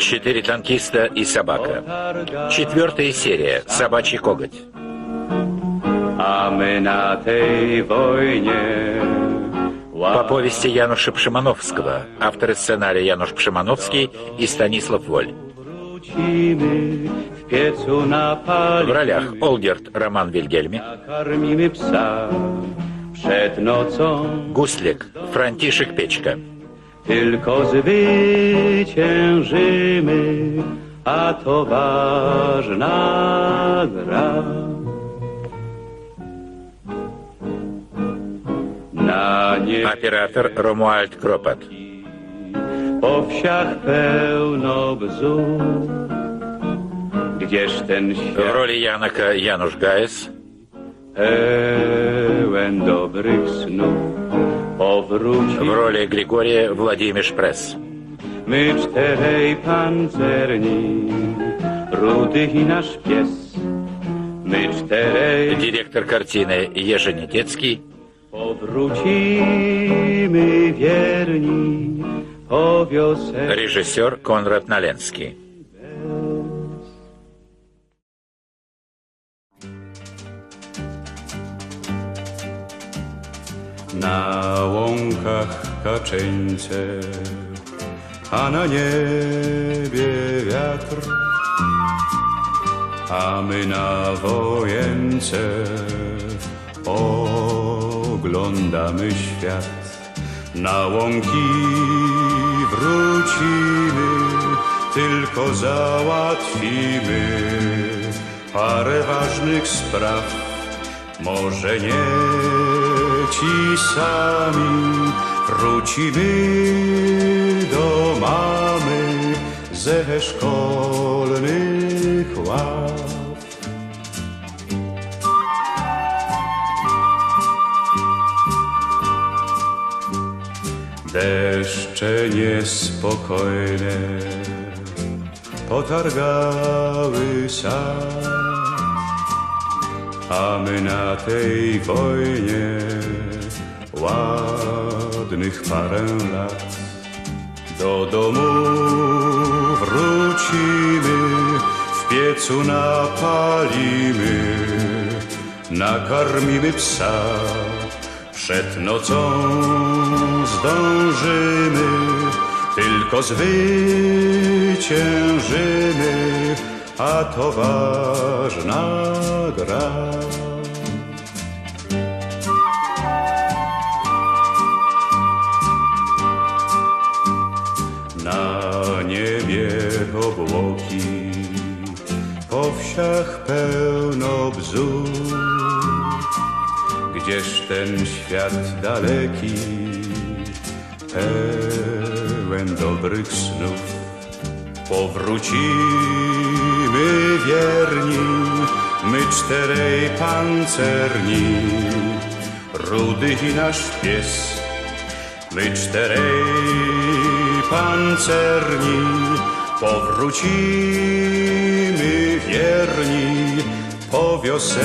Четыре танкиста и собака. Четвертая серия. Собачий коготь. По повести Януша Пшимановского. Авторы сценария Януш Пшимановский и Станислав Воль. В ролях Олгерт Роман Вильгельми, Гуслик Франтишек Печка, tylko zwyciężymy, a to ważna gra. Na nie оператор Ромуальд Кропот, po wsiach pełno bzów, gdzież ten в świat роли Янока Януш Гаес, pełen dobrych snów powróci. В роли Григория Владимир Шпресс, My czterej pancerni, rudy i nasz pies. My czterej директор картины Ежи Недецкий, powrócimy wierni po wiosence. режиссер Конрад Наленский. Na łąkach kaczeńce, a na niebie wiatr, a my na wojence oglądamy świat. Na łąki wrócimy, tylko załatwimy parę ważnych spraw. Może nie ci sami wrócimy do mamy ze szkolnych ław. Deszcze niespokojne potargały sad, a my na tej wojnie ładnych parę lat. Do domu wrócimy, w piecu napalimy, nakarmimy psa. Przed nocą zdążymy, tylko zwyciężymy, a to ważna gra. Obłoki, po wsiach pełno bzu. Gdzież ten świat daleki, pełen dobrych snów. Powrócimy wierni, my czterej pancerni, rudy i nasz pies. My czterej pancerni Powrócimy wierni powiosenny.